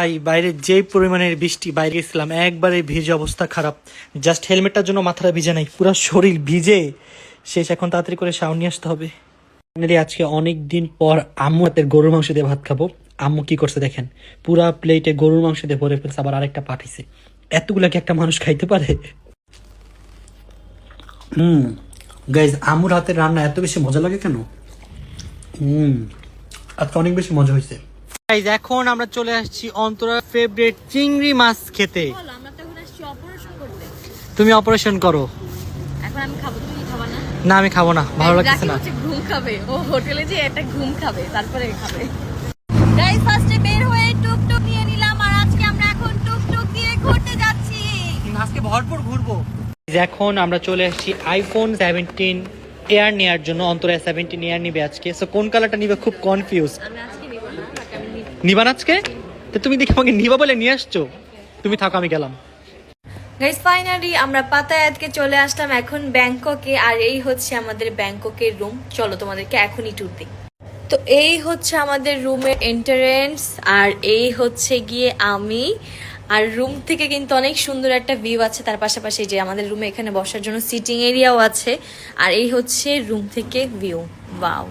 ভাই বাইরে যে পরিমাণের বৃষ্টি বাইরে গেছিলাম, একবারে ভিজে অবস্থা খারাপ। জাস্ট হেলমেটটার জন্য মাথাটা ভিজে নাই, পুরো শরীর ভিজে। শেষ এখন তাড়াতাড়ি করে শাওন নিয়ে আসতে হবে। Finally, আজকে অনেক দিন পর আম্মু হাতের গরুর মাংস দিয়ে ভাত খাব। আম্মু কি করছে দেখেন, পুরা প্লেটে গরুর মাংস দিয়ে ভরে ফেলছে, আবার আরেকটা পাঠিয়েছে। এতগুলা কি একটা মানুষ খাইতে পারে? হুম গাইজ আম্মুর হাতের রান্না এত বেশি মজা লাগে কেন? হুম, আজকে অনেক বেশি মজা হয়েছে। গাইজ এখন আমরা চলে আসছি অন্তরা ফেভারিট চিংড়ি মাছ খেতে। তুমি অপারেশন করো। এখন আমি খাব তুমি খাবা না? না আমি খাব না ভালো লাগছে না। ঘুম খাবে। ও হোটেলে যে একটা ঘুম খাবে তারপরে খাবে। গাইস ফার্স্টে বের হয়ে টুকটুক নিয়ে নিলাম আর আজকে আমরা এখন টুকটুক দিয়ে ঘুরতে যাচ্ছি। আজকে ভরপুর ঘুরবো। এখন আমরা চলে আসছি আইফোন সেভেন্টিন এয়ার নেওয়ার জন্য অন্তরা সেভেন্টিন এয়ার নিবে আজকে। সো কোন কালারটা নিবে খুব কনফিউজ নিব আজকে? তো তুমি দেখি আমাকে নিবা বলে নিয়ে আসছো। তুমি থাকো, আমি গেলাম। গাইস, ফাইনালি আমরা পাতায়াতকে চলে আসলাম এখন ব্যাংককে, আর এই হচ্ছে আমাদের ব্যাংককের রুম। চলো তোমাদেরকে এখনই ট্যুর দিই। তো এই হচ্ছে আমাদের রুমের এন্টারেন্স আর এই হচ্ছে গিয়ে আমি। আর রুম থেকে কিন্তু অনেক সুন্দর একটা ভিউ আছে, তার পাশাপাশি যে আমাদের রুমে এখানে বসার জন্য সিটিং এরিয়াও আছে। আর এই হচ্ছে রুম থেকে ভিউ বাও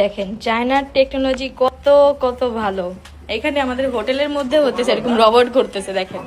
দেখেন চায়নার টেকনোলজি কত কত ভালো। এখানে আমাদের হোটেলের মধ্যে হতেছে, এরকম রবট ঘুরতেছে, দেখেন।